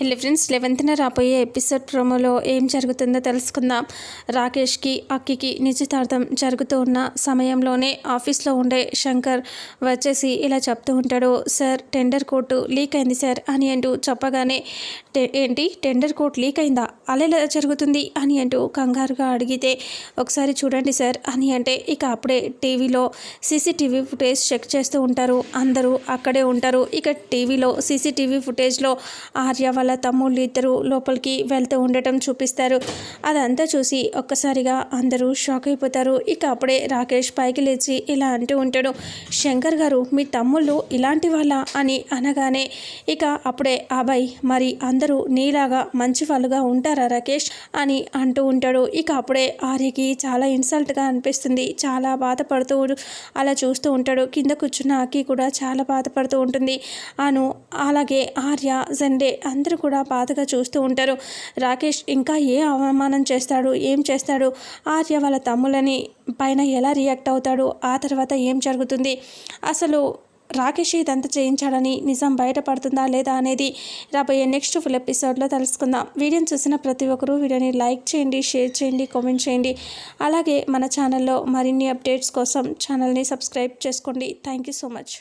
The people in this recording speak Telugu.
హలో ఫ్రెండ్స్ లెవెన్త్న రాబోయే ఎపిసోడ్ ప్రోమోలో ఏం జరుగుతుందో తెలుసుకుందాం. రాకేష్కి అక్కికి నిశ్చితార్థం జరుగుతూ ఉన్న సమయంలోనే ఆఫీస్లో ఉండే శంకర్ వచ్చేసి ఇలా చెప్తూ ఉంటాడు సార్ టెండర్ కోర్టు లీక్ అయింది సార్ అని అంటూ చెప్పగానే ఏంటి? టెండర్ కోర్టు లీక్ అయిందా? అలా ఎలా జరుగుతుంది? అని అంటూ కంగారుగా అడిగితే ఒకసారి చూడండి సార్ అని అంటే ఇక అప్పుడే టీవీలో సీసీటీవీ ఫుటేజ్ చెక్ చేస్తూ ఉంటారు. అందరూ అక్కడే ఉంటారు. ఇక టీవీలో సీసీటీవీ ఫుటేజ్లో ఆర్య వాళ్ళ తమ్ముళ్ళు ఇద్దరు లోపలికి వెళ్తూ ఉండటం చూపిస్తారు. అదంతా చూసి ఒక్కసారిగా అందరూ షాక్ అయిపోతారు. ఇక అప్పుడే రాకేష్ పైకి లేచి ఇలా అంటూ ఉంటాడు శంకర్ గారు మీ తమ్ముళ్ళు ఇలాంటి వాళ్ళ? అని అనగానే ఇక అప్పుడే అబ్బాయి మరి అందరూ నీలాగా మంచి వాళ్ళుగా ఉంటారా రాకేష్? అని అంటూ ఉంటాడు. ఇక అప్పుడే ఆర్యకి చాలా ఇన్సల్ట్గా అనిపిస్తుంది. చాలా బాధపడుతూ అలా చూస్తూ ఉంటాడు. కింద కూర్చున్న అక్కి కూడా చాలా బాధపడుతూ ఉంటుంది. అను అలాగే ఆర్య జెండే అందరూ అందరూ కూడా బాధగా చూస్తూ ఉంటారు. రాకేష్ ఇంకా ఏ అవమానం చేస్తాడు? ఏం చేస్తాడు? ఆర్య వాళ్ళ తమ్ములని పైన ఎలా రియాక్ట్ అవుతాడు? ఆ తర్వాత ఏం జరుగుతుంది? అసలు రాకేష్ ఇదంతా చేయించాడని నిజం బయటపడుతుందా లేదా అనేది రాబోయే నెక్స్ట్ ఫుల్ ఎపిసోడ్లో తెలుసుకుందాం. వీడియోని చూసిన ప్రతి ఒక్కరూ వీడియోని లైక్ చేయండి షేర్ చేయండి కామెంట్ చేయండి. అలాగే మన ఛానల్లో మరిన్ని అప్డేట్స్ కోసం ఛానల్ని సబ్స్క్రైబ్ చేసుకోండి. Thank you so much.